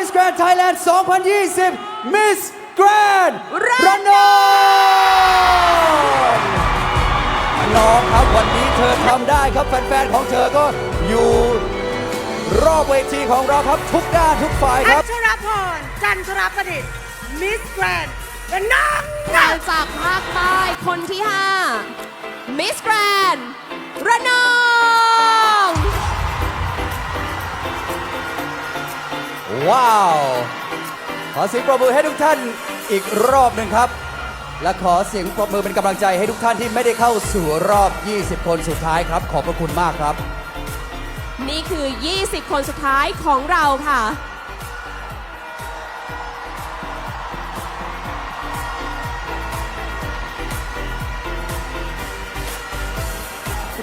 Miss Grand Thailand 2020 Miss Grand ระนองน้องครับวันนี้เธอทำได้ครับแฟนๆของเธอก็อยู่รอบเวทีของเราครับทุกด้านทุกฝ่ายคอัรับ ชรพร จันทรประดิษฐ์ มิสแกรนด์ระนองเราจากภาคใต้คนที่ 5 Miss Grand ระนอง ว้าว ขอเสียงปรบมือให้ทุกท่านอีกรอบหนึ่งครับ และขอเสียงปรบมือเป็นกำลังใจให้ทุกท่านที่ไม่ได้เข้าสู่รอบ 20 คนสุดท้ายครับ ขอบพระคุณมากครับ นี่คือ 20 คนสุดท้ายของเราค่ะ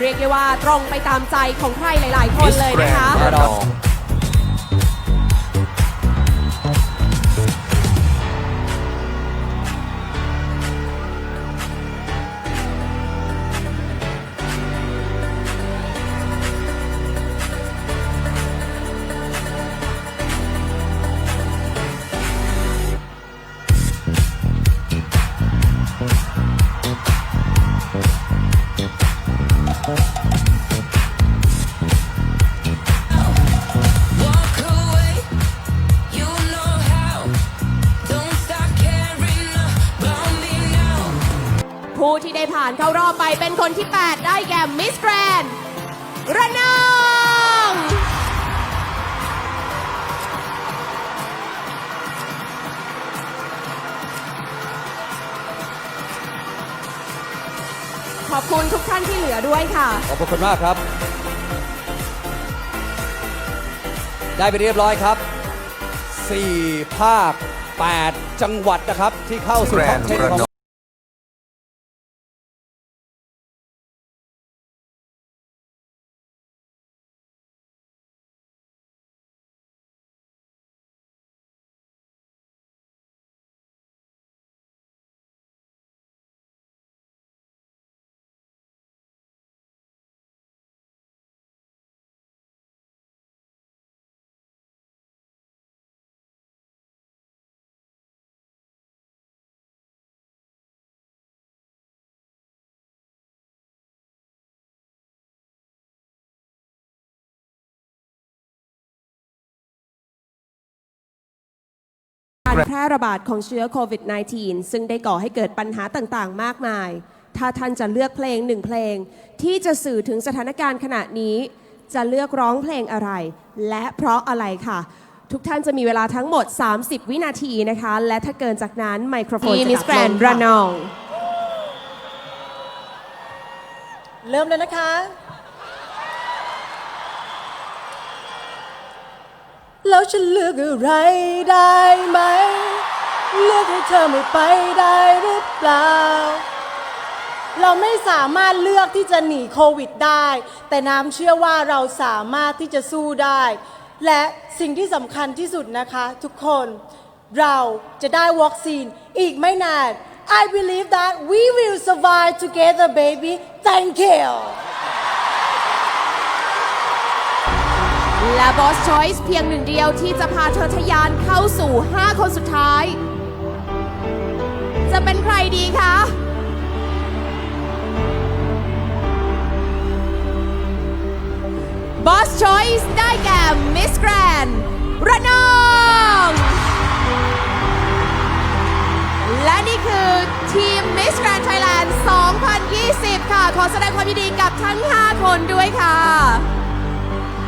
เรียกได้ว่าตรงไปตามใจของใครหลาย ๆ คนเลยนะคะ แน่นอน ที่ได้ผ่านเข้ารอบไปเป็นคนที่ 8 ได้แก่ Miss Grand ระนองขอบคุณทุกท่านที่เหลือด้วยค่ะ ขอบพระคุณมากครับ ได้ไปเรียบร้อยครับ 4 ภาค 8 จังหวัดนะครับ ที่เข้าสู่ท็อป Grand 10ของ การแพร่ระบาดของเชื้อโควิด -19 ซึ่งได้ก่อให้เกิดปัญหาต่างๆ มากมาย ถ้าท่านจะเลือกเพลงหนึ่งเพลง ที่จะสื่อถึงสถานการณ์ขณะนี้ จะเลือกร้องเพลงอะไร และเพราะอะไรค่ะ ทุกท่านจะมีเวลาทั้งหมด 30 วินาทีนะคะ และถ้าเกินจากนั้นไมโครโฟนที่จะ Miss ดับล Grand งระค่ะนอง เริ่มเลยนะคะ แล้วฉันเลือกอะไรได้ไหม เลือกให้เธอไม่ไปได้หรือเปล่า เราไม่สามารถเลือกที่จะหนีโควิดได้ แต่น้ำเชื่อว่าเราสามารถที่จะสู้ได้ และสิ่งที่สำคัญที่สุดนะคะทุกคนเราจะได้วัคซีนอีกไม่นาน I believe that we will survive together baby thank you และ Boss Choice เพียงหนึ่งเดียวที่จะพาเธอทะยานเข้าสู่ 5 คนสุดท้าย จะเป็นใครดีคะ Boss Choice ได้แก่ Miss Grand ระนองและนี่คือทีม Miss Grand Thailand 2020 ค่ะ ขอแสดงความยินดีกับทั้ง 5 คนด้วยค่ะ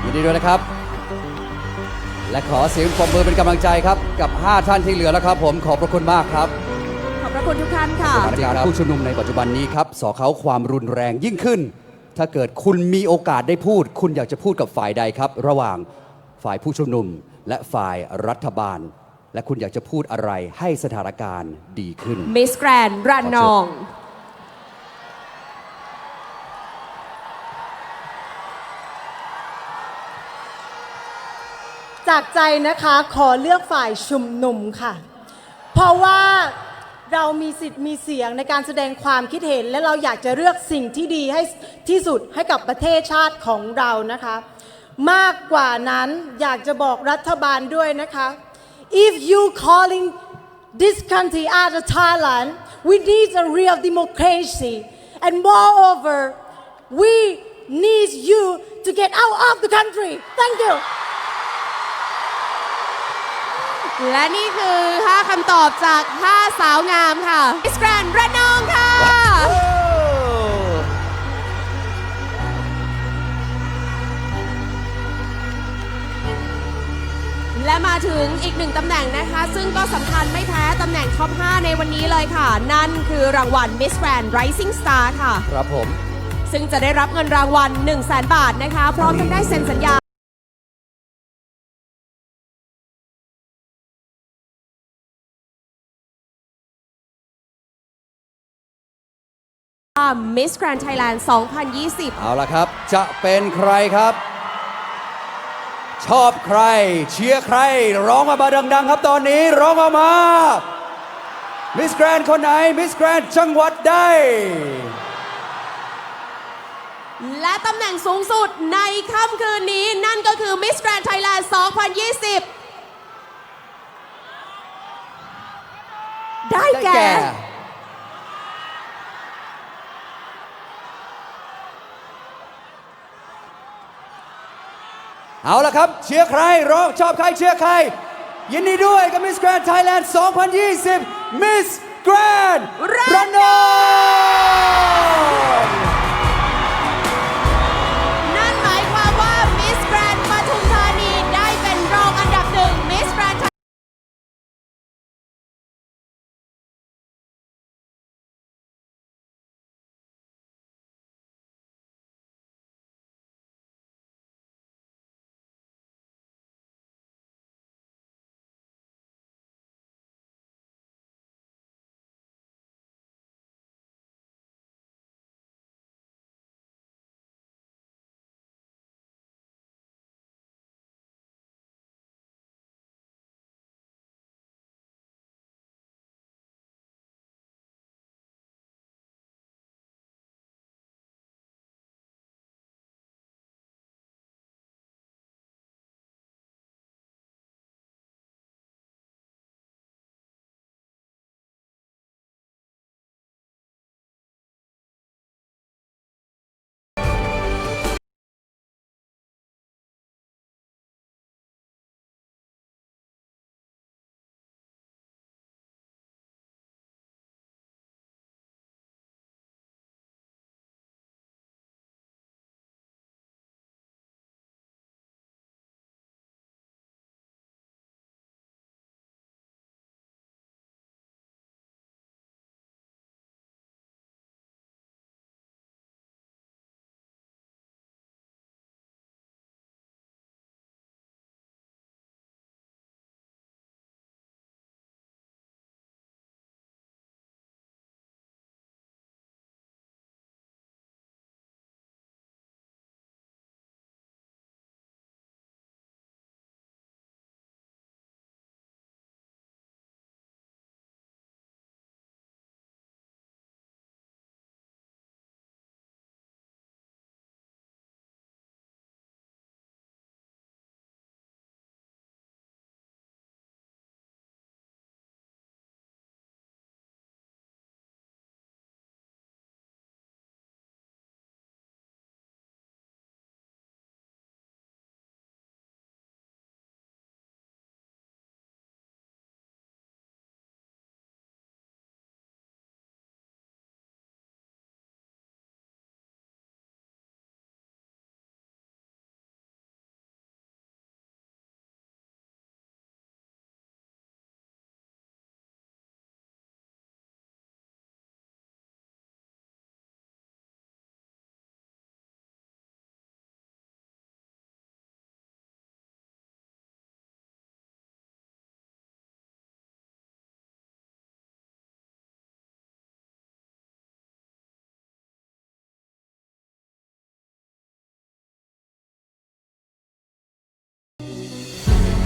ยินดีด้วยนะครับ และขอเสียงปรบมือเป็นกำลังใจครับ กับ 5 ท่านที่เหลือแล้วครับ ผมขอบพระคุณมากครับขอบพระคุณทุกท่านค่ะ สถานการณ์ผู้ชุมนุมในปัจจุบันนี้ครับสอเขาความรุนแรงยิ่งขึ้น ถ้าเกิดคุณมีโอกาสได้พูด คุณอยากจะพูดกับฝ่ายใดครับ ระหว่างฝ่ายผู้ชุมนุม และฝ่ายรัฐบาล และคุณอยากจะพูดอะไรให้สถานการณ์ดีขึ้น Miss Grand ระนอง จากใจนะคะขอเลือกฝ่ายชุมนุมค่ะ เพราะว่าเรามีสิทธิ์มีเสียงในการแสดงความคิดเห็น และเราอยากจะเลือกสิ่งที่ดีให้ที่สุดให้กับประเทศชาติของเรานะคะ มากกว่านั้นอยากจะบอกรัฐบาลด้วยนะคะ if you calling this country as a Thailand, we need a real democracy. And moreover, we need you to get out of the country. Thank you. และนี่คือ 5คำตอบจาก 5 สาวงามค่ะมิสแกรนระนองค่ะ และมาถึงอีกหนึ่งตำแหน่งนะคะ ซึ่งก็สำคัญไม่แพ้ตำแหน่งท็อป 5 ในวันนี้เลยค่ะ นั่นคือรางวัล Miss Grand Rising Star ค่ะ ครับผม ซึ่งจะได้รับเงินรางวัล 1 0 0 0 0แบาทนะคะ พร้อมทั้งได้เซ็นสัญญา Miss Grand Thailand 2020 เอาละครับ จะเป็นใครครับ ชอบใคร เชียร์ใคร ร้องออกมาดัง ๆ ครับตอนนี้ร้องออกมามิสแกรนคนไหนมิสแกรนจังหวัดใดและตำแหน่งสูงสุดในค่ำคืนนี้นั่นก็คือ Miss Grand Thailand 2020 ได้ได้แก่ เอาละครับ เชียร์ใครร้องชอบใครเชียร์ใคร ยินดีด้วยกับมิสแกรน d ไทยแลนด์2020มิสแกรนด์รันอง